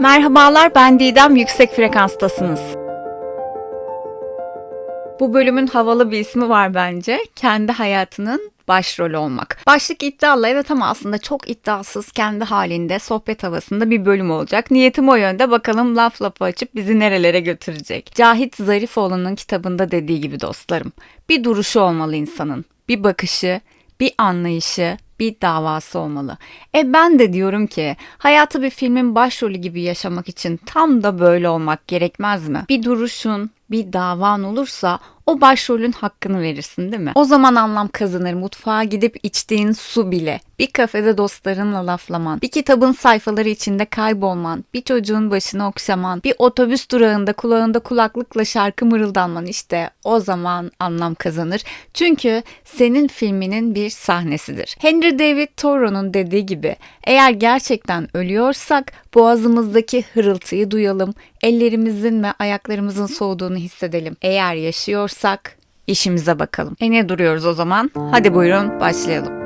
Merhabalar ben Didem Yüksek Frekanstasınız. Bu bölümün havalı bir ismi var bence. Kendi hayatının başrolü olmak. Başlık iddialı evet ama aslında çok iddiasız kendi halinde sohbet havasında bir bölüm olacak. Niyetim o yönde bakalım laf lafı açıp bizi nerelere götürecek. Cahit Zarifoğlu'nun kitabında dediği gibi dostlarım. Bir duruşu olmalı insanın. Bir bakışı, bir anlayışı, bir davası olmalı. E ben de diyorum ki hayatı bir filmin başrolü gibi yaşamak için tam da böyle olmak gerekmez mi? Bir duruşun, bir davan olursa o başrolün hakkını verirsin değil mi? O zaman anlam kazanır. Mutfağa gidip içtiğin su bile, bir kafede dostlarınla laflaman, bir kitabın sayfaları içinde kaybolman, bir çocuğun başını okşaman, bir otobüs durağında kulağında kulaklıkla şarkı mırıldanman işte o zaman anlam kazanır. Çünkü senin filminin bir sahnesidir. Henry David Thoreau'nun dediği gibi eğer gerçekten ölüyorsak boğazımızdaki hırıltıyı duyalım, ellerimizin ve ayaklarımızın soğuduğunu hissedelim. Eğer yaşıyorsak işimize bakalım. E ne duruyoruz o zaman? Hadi buyurun başlayalım.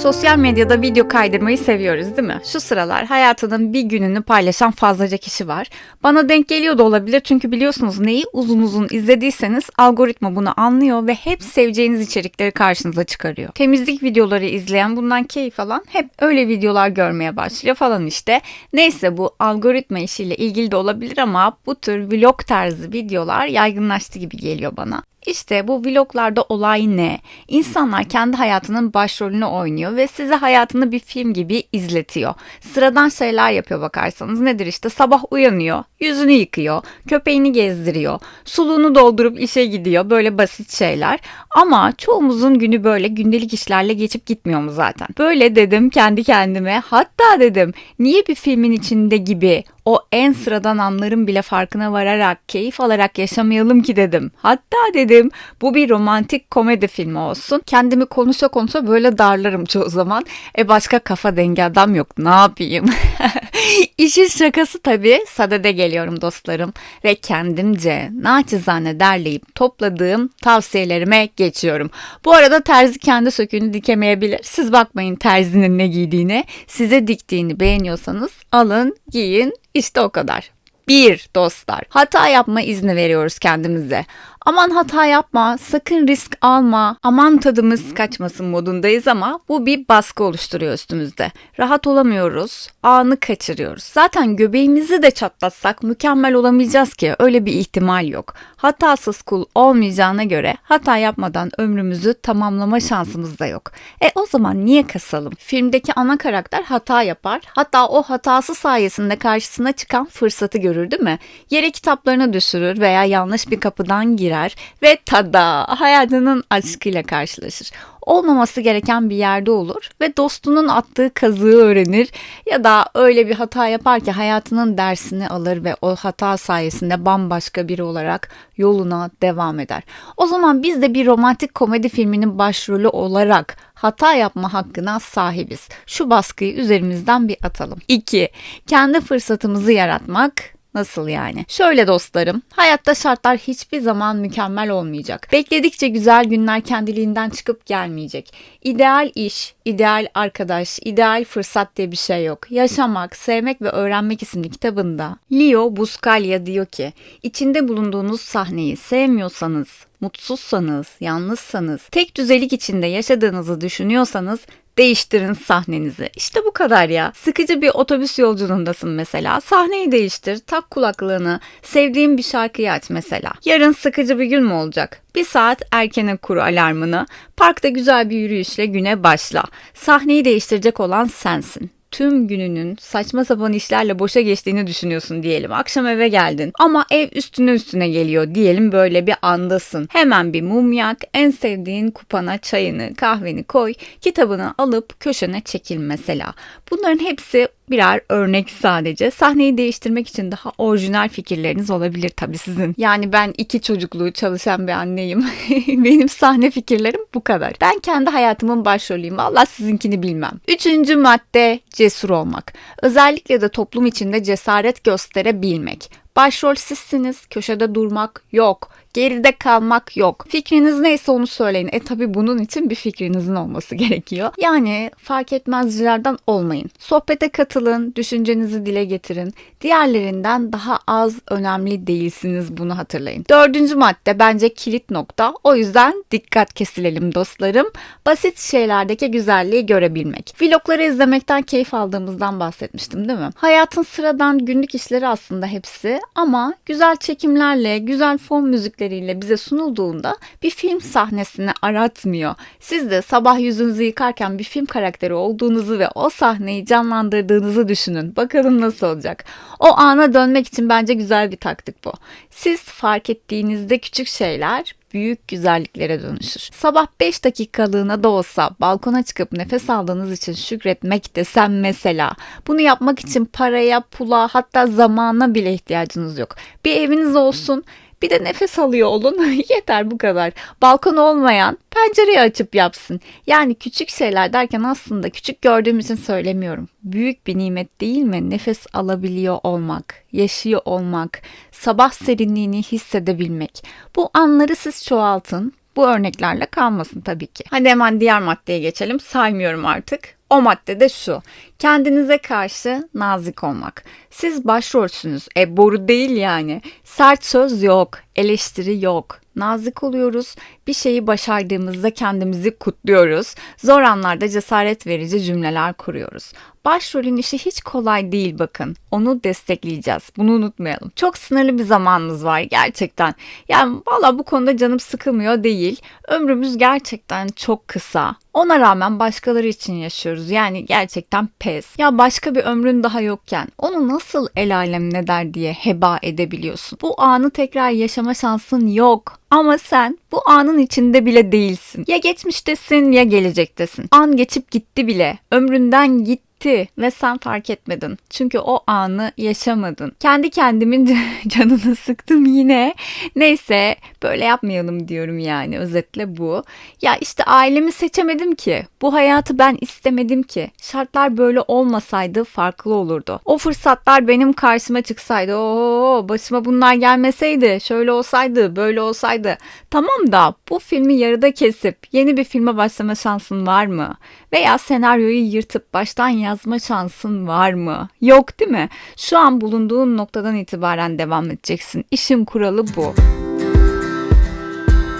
Sosyal medyada video kaydırmayı seviyoruz değil mi? Şu sıralar hayatının bir gününü paylaşan fazlaca kişi var. Bana denk geliyor da olabilir çünkü biliyorsunuz neyi uzun uzun izlediyseniz algoritma bunu anlıyor ve hep seveceğiniz içerikleri karşınıza çıkarıyor. Temizlik videoları izleyen bundan keyif alan hep öyle videolar görmeye başlıyor falan işte. Neyse bu algoritma işiyle ilgili de olabilir ama bu tür vlog tarzı videolar yaygınlaştı gibi geliyor bana. İşte bu vloglarda olay ne? İnsanlar kendi hayatının başrolünü oynuyor ve size hayatını bir film gibi izletiyor. Sıradan şeyler yapıyor bakarsanız nedir işte sabah uyanıyor, yüzünü yıkıyor, köpeğini gezdiriyor, suluğunu doldurup işe gidiyor böyle basit şeyler. Ama çoğumuzun günü böyle gündelik işlerle geçip gitmiyor mu zaten? Böyle dedim kendi kendime hatta dedim niye bir filmin içinde gibi o en sıradan anların bile farkına vararak, keyif alarak yaşamayalım ki dedim. Hatta dedim bu bir romantik komedi filmi olsun. Kendimi konuşa konuşa böyle darlarım çoğu zaman. E başka kafa dengi adam yok ne yapayım? İşin şakası tabii sadede geliyorum dostlarım ve kendimce naçizane derleyip topladığım tavsiyelerime geçiyorum. Bu arada terzi kendi söküğünü dikemeyebilir. Siz bakmayın terzinin ne giydiğine. Size diktiğini beğeniyorsanız alın, giyin, işte o kadar. Bir dostlar. Hata yapma izni veriyoruz kendimize. Aman hata yapma, sakın risk alma, aman tadımız kaçmasın modundayız ama bu bir baskı oluşturuyor üstümüzde. Rahat olamıyoruz, anı kaçırıyoruz. Zaten göbeğimizi de çatlatsak mükemmel olamayacağız ki öyle bir ihtimal yok. Hatasız kul olmayacağına göre hata yapmadan ömrümüzü tamamlama şansımız da yok. E o zaman niye kasalım? Filmdeki ana karakter hata yapar. Hatta o hatası sayesinde karşısına çıkan fırsatı görür değil mi? Yere kitaplarını düşürür veya yanlış bir kapıdan girer girer ve tada hayatının aşkıyla karşılaşır. Olmaması gereken bir yerde olur ve dostunun attığı kazığı öğrenir ya da öyle bir hata yapar ki hayatının dersini alır ve o hata sayesinde bambaşka biri olarak yoluna devam eder. O zaman biz de bir romantik komedi filminin başrolü olarak hata yapma hakkına sahibiz. Şu baskıyı üzerimizden bir atalım. 2. Kendi fırsatımızı yaratmak Nasıl yani? Şöyle dostlarım, hayatta şartlar hiçbir zaman mükemmel olmayacak. Bekledikçe güzel günler kendiliğinden çıkıp gelmeyecek. İdeal iş, ideal arkadaş, ideal fırsat diye bir şey yok. Yaşamak, Sevmek ve Öğrenmek isimli kitabında Leo Buscaglia diyor ki, içinde bulunduğunuz sahneyi sevmiyorsanız, mutsuzsanız, yalnızsanız, tek düzelik içinde yaşadığınızı düşünüyorsanız değiştirin sahnenizi. İşte bu kadar ya. Sıkıcı bir otobüs yolculuğundasın mesela. Sahneyi değiştir, tak kulaklığını, sevdiğin bir şarkıyı aç mesela. Yarın sıkıcı bir gün mü olacak? Bir saat erkene kur alarmını. Parkta güzel bir yürüyüşle güne başla. Sahneyi değiştirecek olan sensin tüm gününün saçma sapan işlerle boşa geçtiğini düşünüyorsun diyelim. Akşam eve geldin ama ev üstüne üstüne geliyor diyelim böyle bir andasın. Hemen bir mum yak, en sevdiğin kupana çayını, kahveni koy, kitabını alıp köşene çekil mesela. Bunların hepsi birer örnek sadece. Sahneyi değiştirmek için daha orijinal fikirleriniz olabilir tabii sizin. Yani ben iki çocukluğu çalışan bir anneyim. Benim sahne fikirlerim bu kadar. Ben kendi hayatımın başrolüyüm. Allah sizinkini bilmem. Üçüncü madde cesur olmak. Özellikle de toplum içinde cesaret gösterebilmek. Başrol sizsiniz, köşede durmak yok. Geride kalmak yok. Fikriniz neyse onu söyleyin. E tabi bunun için bir fikrinizin olması gerekiyor. Yani fark etmezcilerden olmayın. Sohbete katılın, düşüncenizi dile getirin. Diğerlerinden daha az önemli değilsiniz bunu hatırlayın. Dördüncü madde bence kilit nokta. O yüzden dikkat kesilelim dostlarım. Basit şeylerdeki güzelliği görebilmek. Vlogları izlemekten keyif aldığımızdan bahsetmiştim değil mi? Hayatın sıradan günlük işleri aslında hepsi ama güzel çekimlerle, güzel fon müzikleriyle bize sunulduğunda bir film sahnesini aratmıyor. Siz de sabah yüzünüzü yıkarken bir film karakteri olduğunuzu ve o sahneyi canlandırdığınızı düşünün. Bakalım nasıl olacak. O ana dönmek için bence güzel bir taktik bu. Siz fark ettiğinizde küçük şeyler büyük güzelliklere dönüşür. Sabah 5 dakikalığına da olsa balkona çıkıp nefes aldığınız için şükretmek desem mesela. Bunu yapmak için paraya, pula hatta zamana bile ihtiyacınız yok. Bir eviniz olsun, bir de nefes alıyor olun. Yeter bu kadar. Balkon olmayan pencereyi açıp yapsın. Yani küçük şeyler derken aslında küçük gördüğüm için söylemiyorum. Büyük bir nimet değil mi? Nefes alabiliyor olmak, yaşıyor olmak, sabah serinliğini hissedebilmek. Bu anları siz çoğaltın. Bu örneklerle kalmasın tabii ki. Hadi hemen diğer maddeye geçelim. Saymıyorum artık. O madde de şu. Kendinize karşı nazik olmak. Siz başrolsünüz. E boru değil yani. Sert söz yok. Eleştiri yok. Nazik oluyoruz. Bir şeyi başardığımızda kendimizi kutluyoruz. Zor anlarda cesaret verici cümleler kuruyoruz. Başrolün işi hiç kolay değil bakın. Onu destekleyeceğiz. Bunu unutmayalım. Çok sınırlı bir zamanımız var gerçekten. Yani valla bu konuda canım sıkılmıyor değil. Ömrümüz gerçekten çok kısa. Ona rağmen başkaları için yaşıyoruz. Yani gerçekten pes. Ya başka bir ömrün daha yokken onu nasıl el alem ne der diye heba edebiliyorsun. Bu anı tekrar yaşama şansın yok. Ama sen bu anın içinde bile değilsin. Ya geçmiştesin ya gelecektesin. An geçip gitti bile. Ömründen gitti gitti ve sen fark etmedin. Çünkü o anı yaşamadın. Kendi kendimin canını sıktım yine. Neyse böyle yapmayalım diyorum yani özetle bu. Ya işte ailemi seçemedim ki. Bu hayatı ben istemedim ki. Şartlar böyle olmasaydı farklı olurdu. O fırsatlar benim karşıma çıksaydı. Oo başıma bunlar gelmeseydi. Şöyle olsaydı, böyle olsaydı. Tamam da bu filmi yarıda kesip yeni bir filme başlama şansın var mı? Veya senaryoyu yırtıp baştan yazma şansın var mı? Yok değil mi? Şu an bulunduğun noktadan itibaren devam edeceksin. İşin kuralı bu.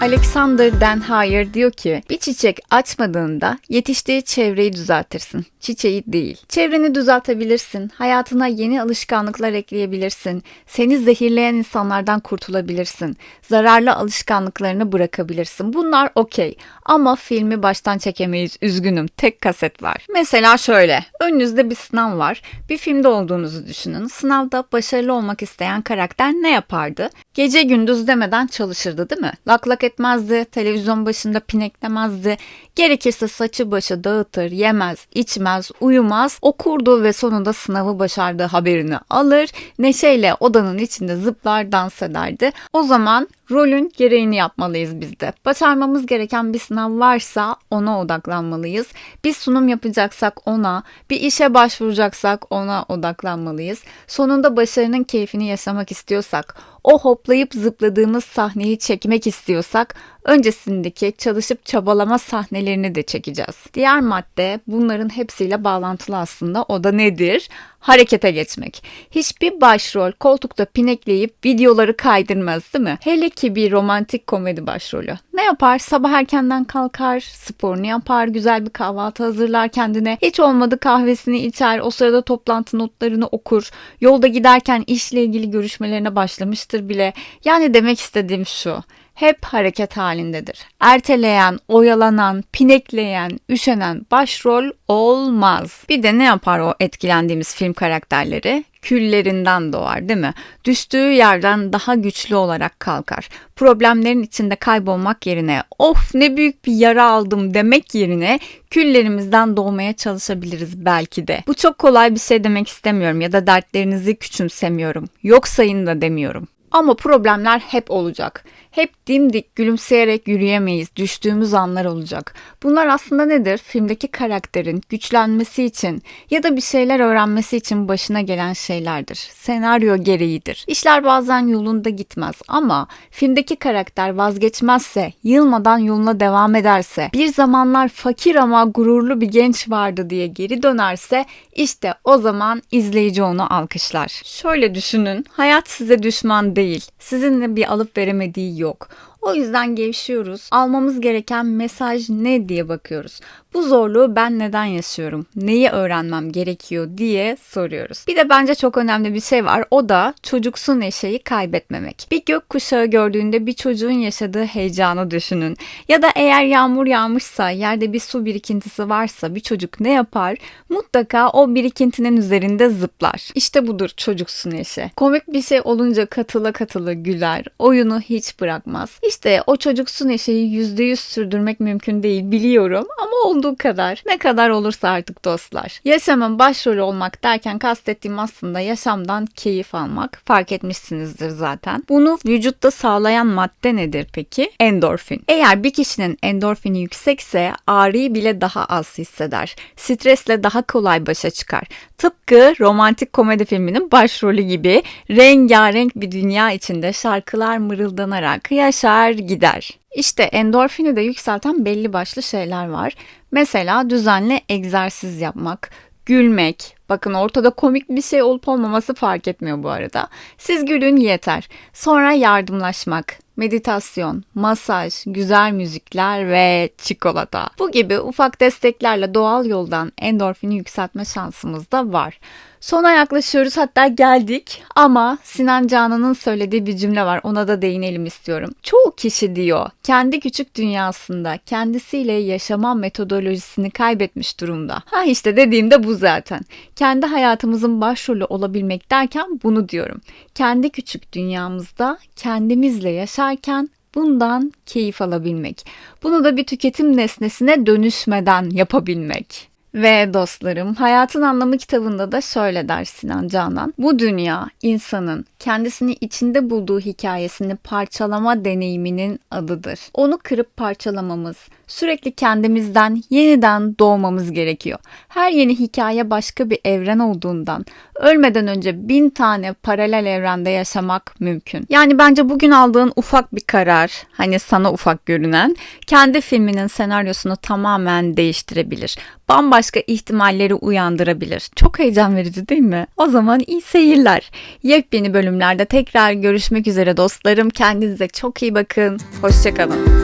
Alexander Den Hayer diyor ki bir çiçek açmadığında yetiştiği çevreyi düzeltirsin. Çiçeği değil. Çevreni düzeltebilirsin. Hayatına yeni alışkanlıklar ekleyebilirsin. Seni zehirleyen insanlardan kurtulabilirsin. Zararlı alışkanlıklarını bırakabilirsin. Bunlar okey. Ama filmi baştan çekemeyiz. Üzgünüm. Tek kaset var. Mesela şöyle. Önünüzde bir sınav var. Bir filmde olduğunuzu düşünün. Sınavda başarılı olmak isteyen karakter ne yapardı? Gece gündüz demeden çalışırdı değil mi? Lak lak etmezdi, televizyon başında pineklemezdi, gerekirse saçı başı dağıtır, yemez, içmez, uyumaz, okurdu ve sonunda sınavı başardığı haberini alır, neşeyle odanın içinde zıplar, dans ederdi. O zaman rolün gereğini yapmalıyız biz de. Başarmamız gereken bir sınav varsa ona odaklanmalıyız. Bir sunum yapacaksak ona, bir işe başvuracaksak ona odaklanmalıyız. Sonunda başarının keyfini yaşamak istiyorsak, o hoplayıp zıpladığımız sahneyi çekmek istiyorsak öncesindeki çalışıp çabalama sahnelerini de çekeceğiz. Diğer madde bunların hepsiyle bağlantılı aslında. O da nedir? Harekete geçmek. Hiçbir başrol koltukta pinekleyip videoları kaydırmaz değil mi? Hele ki bir romantik komedi başrolü. Ne yapar? Sabah erkenden kalkar, sporunu yapar, güzel bir kahvaltı hazırlar kendine. Hiç olmadı kahvesini içer, o sırada toplantı notlarını okur. Yolda giderken işle ilgili görüşmelerine başlamıştır bile. Yani demek istediğim şu hep hareket halindedir. Erteleyen, oyalanan, pinekleyen, üşenen başrol olmaz. Bir de ne yapar o etkilendiğimiz film karakterleri? Küllerinden doğar değil mi? Düştüğü yerden daha güçlü olarak kalkar. Problemlerin içinde kaybolmak yerine of ne büyük bir yara aldım demek yerine küllerimizden doğmaya çalışabiliriz belki de. Bu çok kolay bir şey demek istemiyorum ya da dertlerinizi küçümsemiyorum. Yok sayın da demiyorum. Ama problemler hep olacak. Hep dimdik gülümseyerek yürüyemeyiz. Düştüğümüz anlar olacak. Bunlar aslında nedir? Filmdeki karakterin güçlenmesi için ya da bir şeyler öğrenmesi için başına gelen şeylerdir. Senaryo gereğidir. İşler bazen yolunda gitmez ama filmdeki karakter vazgeçmezse, yılmadan yoluna devam ederse, bir zamanlar fakir ama gururlu bir genç vardı diye geri dönerse işte o zaman izleyici onu alkışlar. Şöyle düşünün, hayat size düşman değil. Sizinle bir alıp veremediği yok. O yüzden gevşiyoruz. Almamız gereken mesaj ne diye bakıyoruz. Bu zorluğu ben neden yaşıyorum? Neyi öğrenmem gerekiyor diye soruyoruz. Bir de bence çok önemli bir şey var. O da çocuksu neşeyi kaybetmemek. Bir gökkuşağı gördüğünde bir çocuğun yaşadığı heyecanı düşünün. Ya da eğer yağmur yağmışsa, yerde bir su birikintisi varsa bir çocuk ne yapar? Mutlaka o birikintinin üzerinde zıplar. İşte budur çocuksu neşe. Komik bir şey olunca katıla katıla güler. Oyunu hiç bırakmaz. İşte o çocuksu neşeyi %100 sürdürmek mümkün değil biliyorum ama olduğu kadar. Ne kadar olursa artık dostlar. Yaşamın başrolü olmak derken kastettiğim aslında yaşamdan keyif almak. Fark etmişsinizdir zaten. Bunu vücutta sağlayan madde nedir peki? Endorfin. Eğer bir kişinin endorfini yüksekse ağrıyı bile daha az hisseder. Stresle daha kolay başa çıkar. Tıpkı romantik komedi filminin başrolü gibi rengarenk bir dünya içinde şarkılar mırıldanarak yaşar gider. İşte endorfini de yükselten belli başlı şeyler var. Mesela düzenli egzersiz yapmak, gülmek. Bakın ortada komik bir şey olup olmaması fark etmiyor bu arada. Siz gülün yeter. Sonra yardımlaşmak, meditasyon, masaj, güzel müzikler ve çikolata. Bu gibi ufak desteklerle doğal yoldan endorfini yükseltme şansımız da var. Sona yaklaşıyoruz hatta geldik ama Sinan Canan'ın söylediği bir cümle var ona da değinelim istiyorum. Çoğu kişi diyor kendi küçük dünyasında kendisiyle yaşama metodolojisini kaybetmiş durumda. Ha işte dediğimde bu zaten. Kendi hayatımızın başrolü olabilmek derken bunu diyorum. Kendi küçük dünyamızda kendimizle yaşarken bundan keyif alabilmek. Bunu da bir tüketim nesnesine dönüşmeden yapabilmek. Ve dostlarım, Hayatın Anlamı kitabında da şöyle der Sinan Canan. Bu dünya insanın kendisini içinde bulduğu hikayesini parçalama deneyiminin adıdır. Onu kırıp parçalamamız, sürekli kendimizden yeniden doğmamız gerekiyor. Her yeni hikaye başka bir evren olduğundan ölmeden önce bin tane paralel evrende yaşamak mümkün. Yani bence bugün aldığın ufak bir karar, hani sana ufak görünen, kendi filminin senaryosunu tamamen değiştirebilir. Bambaşka ihtimalleri uyandırabilir. Çok heyecan verici değil mi? O zaman iyi seyirler. Yepyeni bölümlerde tekrar görüşmek üzere dostlarım. Kendinize çok iyi bakın. Hoşçakalın.